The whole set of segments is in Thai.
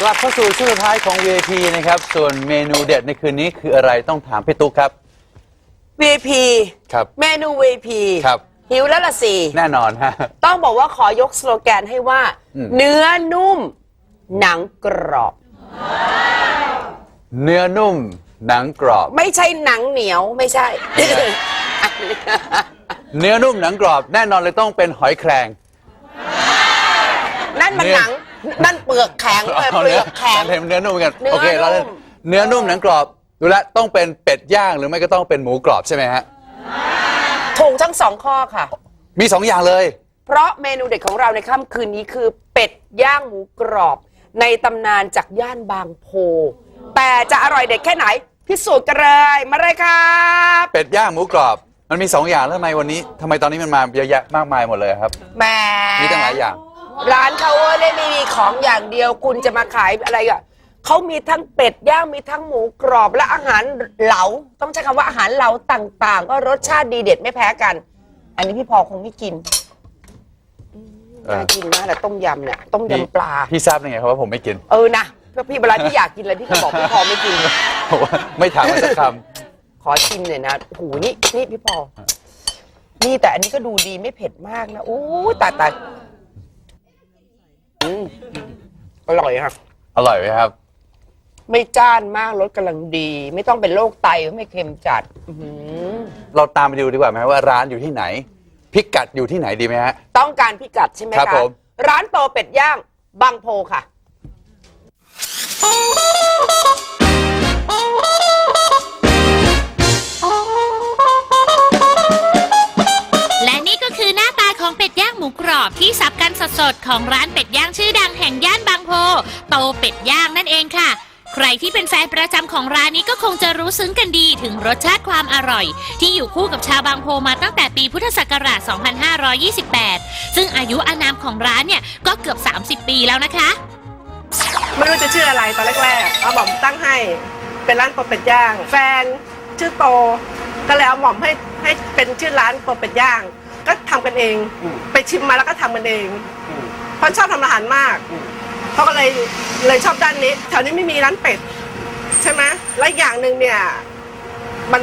กลับเข้าสู่ช่วงสุดท้ายของ VIP นะครับ ส่วนเมนูเด็ดในคืนนี้คืออะไรต้องถามพี่ตุ๊กครับ VP ครับ เมนู VP ครับ หิวแล้วล่ะสิแน่นอนฮะ ต้องบอกว่าขอยกสโลแกนให้ว่า อืม เนื้อนุ่ม หนังกรอบ เนื้อนุ่ม หนังกรอบ ไม่ใช่หนังเหนียวไม่ใช่ เนื้อนุ่มหนังกรอบ แน่นอนเลยต้องเป็นหอยแครง นั่นมันเนื้อหนัง นั่นเปลือกแข็งเออเปลือกแข็งเนื้อเนื้อนุ่มกันเนื้อโอเคเราเล่นนุ่ม เนื้อนุ่มหนังกรอบดูแลวต้องเป็นเป็ดย่างหรือไม่ก็ต้องเป็นหมูกรอบใช่ไหมฮะถูกทั้งสองข้อค่ะ มีสองอย่างเลย เพราะเมนูเด็ดของเราในค่ำคืนนี้คือ เป็ดย่างหมูกรอบ ในตำนานจากย่านบางโพ แต่จะอร่อยเด็ดแค่ไหน พิสูจน์กันเลยมาเลยครับเป็ดย่างหมูกรอบ มันมีสองอย่างแล้วทำไมวันนี้ทำไมตอนนี้มันมาเยอะแยะมากมายหมดเลยครับแหมมีตั้งหลายอย่าง ร้านเขาได้ไม่มีของอย่างเดียว คุณจะมาขายอะไรอะเขามีทั้งเป็ดย่างมีทั้งหมูกรอบและอาหารเหลา ต้องใช้คำว่าอาหารเหลาต่าง ๆ ก็รสชาติดีเด็ดไม่แพ้กัน อันนี้พี่พอคงไม่กินเออ น่ากินนะแต่ต้มยำเนี่ยต้มยำปลา พี่ทราบได้ไงครับว่าผมไม่กินเออนะเพราะพี่เวลาที่อยากกินอะไรพี่ก็บอกพี่พอไม่กิน ผมว่าไม่ถามมันสักคขอชิมหน่อยนะโอ้โหนี่นี่พี่พอ นี่แต่อันนี้ก็ดูดีไม่เผ็ดมากนะโอ้ยตายตาย อืมอร่อยค่ะำอร่อยไหมครับ ไม่จ้านมากรสกำลังดี ไม่ต้องเป็นโรคไตไม่เค็มจัด อื้อหือเราตามไปดูดีกว่าไหมว่าร้านอยู่ที่ไหน พิกัดอยู่ที่ไหนดีไหมฮะ ต้องการพิกัดใช่ไหมครับคะผม ร้านโตเป็ดย่างบางโพค่ะแสดๆ ของร้านเป็ดย่างชื่อดังแห่งย่านบางโพ โตเป็ดย่างนั่นเองค่ะ ใครที่เป็นแฟนประจำของร้านนี้ก็คงจะรู้ซึ้งกันดีถึงรสชาติความอร่อย ที่อยู่คู่กับชาวบางโพมาตั้งแต่ปีพุทธศักราช 2528 ซึ่งอายุอานามของร้านเนี่ยก็เกือบ 30 ปีแล้วนะคะ ไม่รู้จะชื่ออะไรตอนแรกๆเอาหม่อมตั้งให้ เป็นร้านโปเป็ดย่าง แฟนชื่อโต ก็เลยเอาหม่อมให้ให้เป็นชื่อร้านโปเป็ดย่าง ก็ทำกันเองไปชิมมาแล้วก็ทำกันเองเพราะชอบทำอาหารมากเขาก็เลยเลยชอบด้านนี้แถวนี้ไม่มีร้านเป็ด ใช่ไหมและอีกอย่างหนึ่งเนี่ย มัน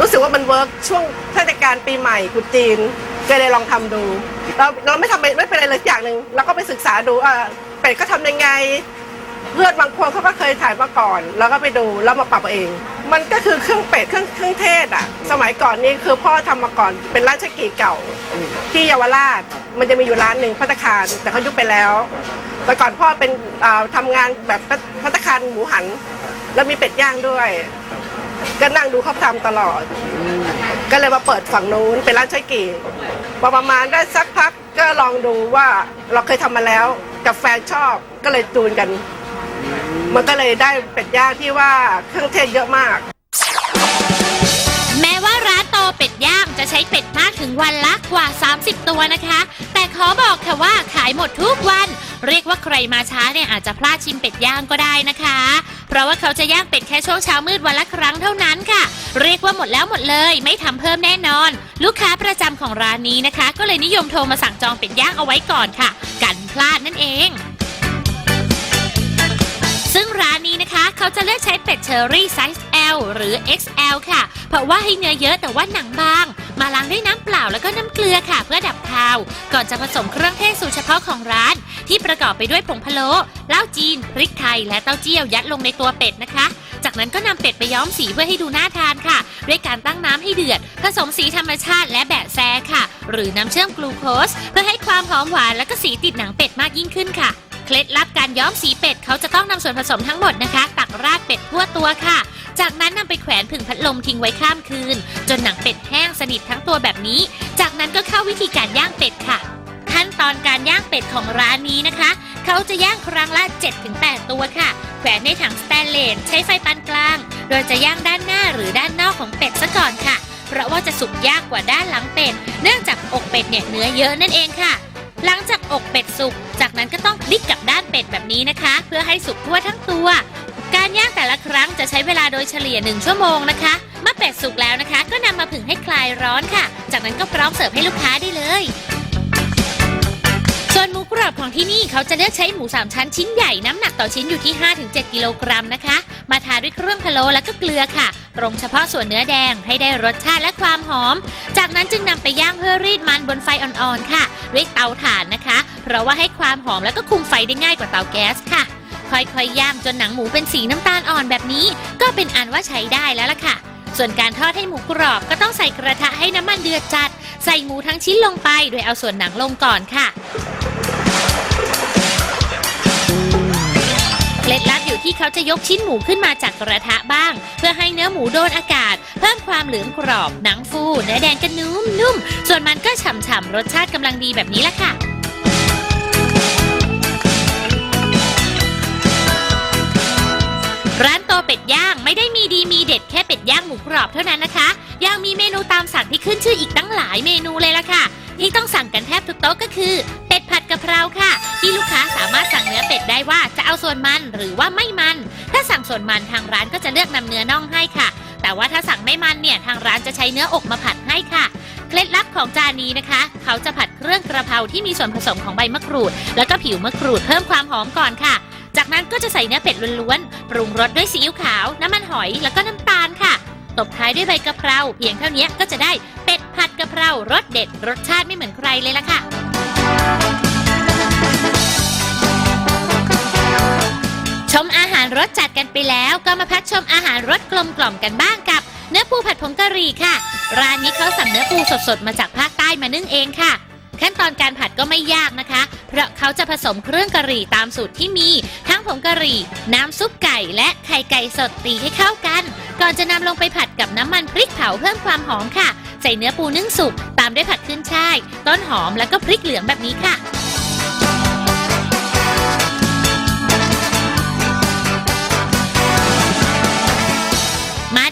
รู้สึกว่ามันเวิร์กช่วงเทศกาลปีใหม่กุดจีนก็เลยลองทำดู เราเราไม่ทำไม่เป็นไรเลยอย่างหนึ่งเราก็ไปศึกษาดูอ่าเป็ดก็ทำยังไง เพื่อนบางคนเขาก็เคยถ่ายมาก่อน แล้วก็ไปดูแล้วมาปรับเอง มันก็คือเครื่องเป็ดเครื่องเครื่องเทศอะ สมัยก่อนนี่คือพ่อทำมาก่อนเป็นร้านชะกีเก่าที่เยาวราชมันจะมีอยู่ร้านหนึ่งพัตคารแต่เขายุบไปแล้ว แต่ก่อนพ่อเป็นอ่าทำงานแบบพัตคารหมูหัน แล้วมีเป็ดย่างด้วย ก็นั่งดูเขาทำตลอด ก็เลยมาเปิดฝั่งนู้นเป็นร้านชะกีพอประมาณได้สักพักก็ลองดูว่าเราเคยทำมาแล้วกับแฟนชอบก็เลยจูนกัน มันก็เลยได้เป็ดย่างที่ว่าเครื่องเทศเยอะมาก แม้ว่าร้านโตเป็ดย่างจะใช้เป็ดมากถึงวันละกว่า 30 ตัวนะคะ แต่ขอบอกค่ะว่าขายหมดทุกวัน เรียกว่าใครมาช้าเนี่ยอาจจะพลาดชิมเป็ดย่างก็ได้นะคะ เพราะว่าเขาจะย่างเป็ดแค่ช่วงเช้ามืดวันละครั้งเท่านั้นค่ะ เรียกว่าหมดแล้วหมดเลยไม่ทำเพิ่มแน่นอน ลูกค้าประจำของร้านนี้นะคะ ก็เลยนิยมโทรมาสั่งจองเป็ดย่างเอาไว้ก่อนค่ะ กันพลาดนั่นเองซึ่ง เขาจะเลือกใช้เป็ดเชอรี่ไซส์ L หรือ XL ค่ะ เพราะว่าให้เนื้อเยอะแต่ว่าหนังบาง มาล้างด้วยน้ำเปล่าแล้วก็น้ำเกลือค่ะ เพื่อดับคาว ก่อนจะผสมเครื่องเทศสูตรเฉพาะของร้าน ที่ประกอบไปด้วยผงพะโล้เหล้าจีนพริกไทย และเต้าเจี้ยวยัดลงในตัวเป็ดนะคะ จากนั้นก็นำเป็ดไปย้อมสีเพื่อให้ดูน่าทานค่ะ ด้วยการตั้งน้ำให้เดือด ผสมสีธรรมชาติและแบะแซค่ะ หรือน้ำเชื่อมกลูโคส เพื่อให้ความหอมหวานและก็สีติดหนังเป็ดมากยิ่งขึ้นค่ะ เคล็ดลับการย้อมสีเป็ดเขาจะต้องนำส่วนผสมทั้งหมดนะคะ ตักราดเป็ดทั่วตัวค่ะ จากนั้นนำไปแขวนผึ่งพัดลมทิ้งไว้ข้ามคืน จนหนังเป็ดแห้งสนิททั้งตัวแบบนี้ จากนั้นก็เข้าวิธีการย่างเป็ดค่ะ ขั้นตอนการย่างเป็ดของร้านนี้นะคะ เขาจะย่างครั้งละ 7-8 ตัวค่ะ แขวนในถังสแตนเลสใช้ไฟปานกลาง โดยจะย่างด้านหน้าหรือด้านนอกของเป็ดซะก่อนค่ะ เพราะว่าจะสุกยากกว่าด้านหลังเป็ด เนื่องจากอกเป็ดเนี่ยเนื้อเยอะนั่นเองค่ะ หลังจากอกเป็ดสุก จากนั้นก็ต้องพลิกกลับด้านเป็ดแบบนี้นะคะ เพื่อให้สุกทั่วทั้งตัว การย่างแต่ละครั้งจะใช้เวลาโดยเฉลี่ย 1 ชั่วโมงนะคะ เมื่อเป็ดสุกแล้วนะคะ ก็นำมาผึ่งให้คลายร้อนค่ะ จากนั้นก็พร้อมเสิร์ฟให้ลูกค้าได้เลย ส่วนหมูกรอบของที่นี่เขาจะเลือกใช้หมูสามชั้นชิ้นใหญ่น้ำหนักต่อชิ้นอยู่ที่ 5-7 กิโลกรัมนะคะ มาทาด้วยเครื่องพะโล้แล้วก็เกลือค่ะ ตรงเฉพาะส่วนเนื้อแดงให้ได้รสชาติและความหอม จากนั้นจึงนำไปย่างเพื่อรีดมันบนไฟอ่อนๆค่ะ ด้วยเตาถ่านนะคะ เพราะว่าให้ความหอมแล้วก็คุมไฟได้ง่ายกว่าเตาแก๊สค่ะ ค่อยๆย่างจนหนังหมูเป็นสีน้ำตาลอ่อนแบบนี้ ก็เป็นอันว่าใช้ได้แล้วล่ะค่ะ ส่วนการทอดให้หมูกรอบก็ต้องใส่กระทะให้น้ำมันเดือดจัด ใส่หมูทั้งชิ้นลงไป โดยเอาส่วนหนังลงก่อนค่ะเคล็ดลับ ที่เขาจะยกชิ้นหมูขึ้นมาจากกระทะบ้าง เพื่อให้เนื้อหมูโดนอากาศ เพิ่มความเหลืองกรอบหนังฟูเนื้อแดงก็นุ่มนุ่มส่วนมันก็ฉ่ำๆรสชาติกำลังดีแบบนี้ละค่ะร้านโตเป็ดย่างไม่ได้มีดีมีเด็ดแค่เป็ดย่างหมูกรอบเท่านั้นนะคะ ยังมีเมนูตามสั่งที่ขึ้นชื่ออีกตั้งหลายเมนูเลยล่ะค่ะ ที่ต้องสั่งกันแทบทุกโต๊ะก็คือ เป็ดผัดกะเพราค่ะ ที่ลูกค้าสามารถสั่ง ได้ว่าจะเอาส่วนมันหรือว่าไม่มัน ถ้าสั่งส่วนมันทางร้านก็จะเลือกนำเนื้อน่องให้ค่ะ แต่ว่าถ้าสั่งไม่มันเนี่ยทางร้านจะใช้เนื้ออกมาผัดให้ค่ะเคล็ดลับของจานนี้นะคะ เขาจะผัดเครื่องกระเพราที่มีส่วนผสมของใบมะกรูด แล้วก็ผิวมะกรูดเพิ่มความหอมก่อนค่ะ จากนั้นก็จะใส่เนื้อเป็ดล้วนๆ ปรุงรสด้วยซีอิ๊วขาว น้ำมันหอย แล้วก็น้ำตาลค่ะ ตบท้ายด้วยใบกะเพรา เพียงเท่านี้ก็จะได้เป็ดผัดกะเพรารสเด็ด รสชาติไม่เหมือนใครเลยล่ะค่ะ ชมอาหารรสจัดกันไปแล้วก็มาพักชมอาหารรสกลมกล่อมกันบ้างกับ เนื้อปูผัดผงกะหรี่ค่ะ ร้านนี้เขาสั่งเนื้อปูสดๆมาจากภาคใต้มานึ่งเองค่ะ ขั้นตอนการผัดก็ไม่ยากนะคะ เพราะเขาจะผสมเครื่องกะหรี่ตามสูตรที่มี ทั้งผงกะหรี่ น้ำซุปไก่และไข่ไก่สดตีให้เข้ากัน ก่อนจะนำลงไปผัดกับน้ำมันพริกเผาเพิ่มความหอมค่ะ ใส่เนื้อปูนึ่งสุกตามด้วยผัดขึ้นช่าย ต้นหอมแล้วก็พริกเหลืองแบบนี้ค่ะ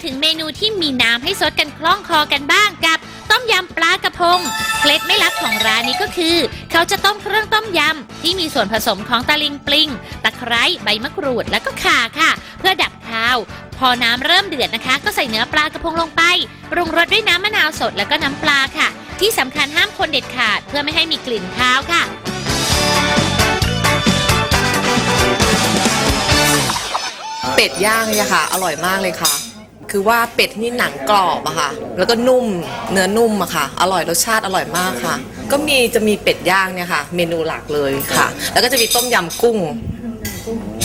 ถึงเมนูที่มีน้ำให้ซดกันคล่องคอกันบ้างกับต้มยำปลากระพง เคล็ดไม่ลับของร้านนี้ก็คือ เขาจะต้มเครื่องต้มยำ ที่มีส่วนผสมของตะลิงปลิง ตะไคร้ใบมะกรูดแล้วก็ข่าค่ะ เพื่อดับคาว พอน้ำเริ่มเดือดนะคะ ก็ใส่เนื้อปลากระพงลงไปปรุงรสด้วยน้ำมะนาวสดแล้วก็น้ำปลาค่ะ ที่สำคัญห้ามคนเด็ดขาด เพื่อไม่ให้มีกลิ่นคาวค่ะเป็ดย่างเนี่ยค่ะ อร่อยมากเลยค่ะ คือว่าเป็ดนี่หนังกรอบอะค่ะ แล้วก็นุ่ม เนื้อนุ่มอะค่ะ อร่อยรสชาติอร่อยมากค่ะ ก็มีจะมีเป็ดย่างเนี่ยค่ะ เมนูหลักเลยค่ะ แล้วก็จะมีต้มยำกุ้ง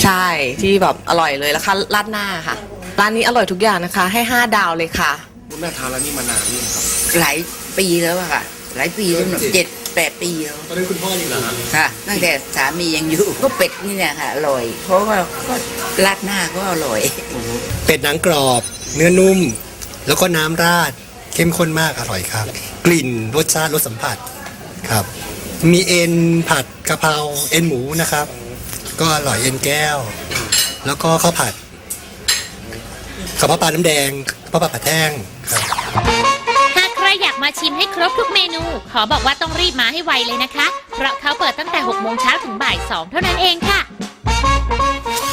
ใช่ที่แบบอร่อยเลยแล้วค่ะราดหน้าค่ะ ร้านนี้อร่อยทุกอย่างนะคะ ให้ 5 ดาวเลยค่ะ คุณแม่ทานร้านนี้มานานหรือยังครับหลายปีแล้วอะค่ะ หลายปีแล้วเจ็ดแปดปีแล้วตอนนั้นคุณพ่ออยู่เหรอฮะค่ะ ตั้งแต่สามียังอยู่ก็เป็ดนี่แหละค่ะอร่อย เพราะว่าก็ราดหน้าก็อร่อย เป็ดหนังกรอบ เนื้อนุ่ม แล้วก็น้ำราด เข้มข้นมากอร่อยครับ กลิ่นรสชาติรสสัมผัสครับ มีเอ็นผัดกะเพราเอ็นหมูนะครับ ก็อร่อยเอ็นแก้ว แล้วก็ข้าวผัดกระเพาะปลาน้ำแดงกระเพาะปลาผัดแห้งครับ หากใครอยากมาชิมให้ครบทุกเมนู ขอบอกว่าต้องรีบมาให้ไวเลยนะคะ เพราะเขาเปิดตั้งแต่6โมงเช้าถึงบ่าย2เท่านั้นเองค่ะ